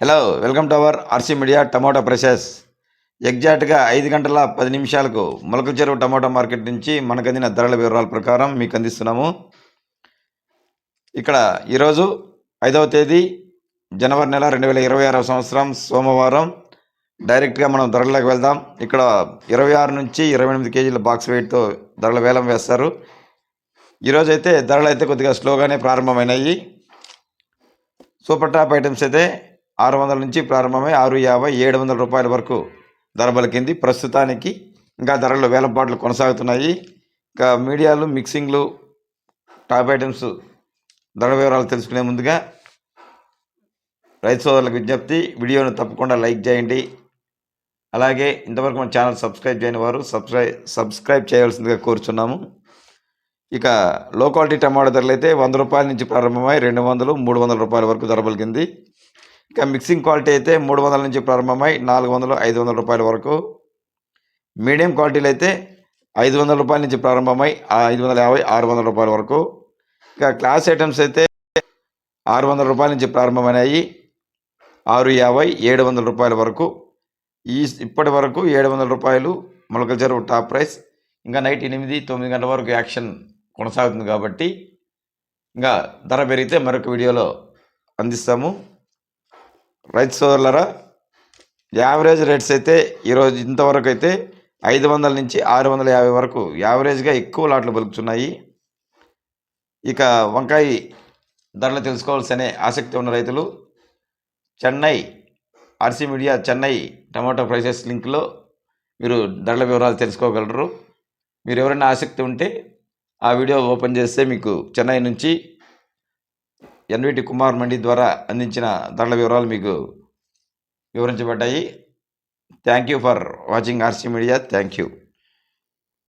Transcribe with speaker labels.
Speaker 1: Hello welcome to our RC media tomato prices ఎగ్జాక్ట్గా ఐదు గంటల పది నిమిషాలకు మొలకల చెరువు టమాటో మార్కెట్ నుంచి మనకు అందిన ధరల వివరాల ప్రకారం మీకు అందిస్తున్నాము. ఇక్కడ ఈరోజు ఐదవ తేదీ జనవరి నెల రెండు వేల ఇరవై ఆరవ సంవత్సరం సోమవారం. డైరెక్ట్గా మనం ధరలకు వెళ్దాం. ఇక్కడ ఇరవై ఆరు నుంచి ఇరవై ఎనిమిది కేజీల బాక్స్ వెయిట్తో ధరల వేలం వేస్తారు. ఈరోజు అయితే ధరలు అయితే కొద్దిగా స్లోగానే ప్రారంభమైనాయి. సూపర్ టాప్ ఐటమ్స్ అయితే ఆరు వందల నుంచి ప్రారంభమై ఆరు యాభై ఏడు వందల రూపాయల వరకు ధర పలికింది. ప్రస్తుతానికి ఇంకా ధరలు వేలపాట్లు కొనసాగుతున్నాయి. ఇంకా మీడియాలు మిక్సింగ్లు టాప్ ఐటమ్స్ ధర వివరాలు తెలుసుకునే ముందుగా రైతు సోదరులకు విజ్ఞప్తి. వీడియోను తప్పకుండా లైక్ చేయండి. అలాగే ఇంతవరకు మన ఛానల్ సబ్స్క్రైబ్ చేయని వారు సబ్స్క్రైబ్ సబ్స్క్రైబ్ చేయవలసిందిగా కోరుచున్నాము. ఇక లో క్వాలిటీ టమాటా ధరలు అయితే వంద రూపాయల నుంచి ప్రారంభమై రెండు వందలు మూడు వందల రూపాయల వరకు ధర పలికింది. ఇక మిక్సింగ్ క్వాలిటీ అయితే మూడు వందల నుంచి ప్రారంభమై నాలుగు వందలు ఐదు వందల రూపాయల వరకు. మీడియం క్వాలిటీలు అయితే ఐదు వందల రూపాయల నుంచి ప్రారంభమై ఆ ఐదు వందల యాభై ఆరు వందల రూపాయల వరకు. ఇక క్లాస్ ఐటమ్స్ అయితే ఆరు వందల రూపాయల నుంచి ప్రారంభమైనాయి. ఆరు యాభై ఏడు వందల రూపాయల వరకు. ఈ ఇప్పటి వరకు ఏడు వందల రూపాయలు మొలకల చెరువు టాప్ ప్రైస్ ఇంకా నైట్ ఎనిమిది తొమ్మిది గంటల వరకు యాక్షన్ కొనసాగుతుంది కాబట్టి. ఇంకా ధర పెరిగితే మరొక వీడియోలో అందిస్తాము. రైతు సోదరులరా యావరేజ్ రేట్స్ అయితే ఈరోజు ఇంతవరకు అయితే ఐదు వందల నుంచి ఆరు వందల యాభై వరకు యావరేజ్గా ఎక్కువ లాట్లు పలుకుతున్నాయి ఇక వంకాయ ధరలు తెలుసుకోవాల్సనే ఆసక్తి ఉన్న రైతులు Chennai RC media Chennai tomato prices లింక్లో మీరు ధరల వివరాలు తెలుసుకోగలరు. మీరు ఎవరైనా ఆసక్తి ఉంటే ఆ వీడియో ఓపెన్ చేస్తే మీకు చెన్నై నుంచి ఎన్విటి కుమార్ మండి ద్వారా అందించిన ధరల వివరాలు మీకు వివరించబడ్డాయి. Thank you for watching RC media thank you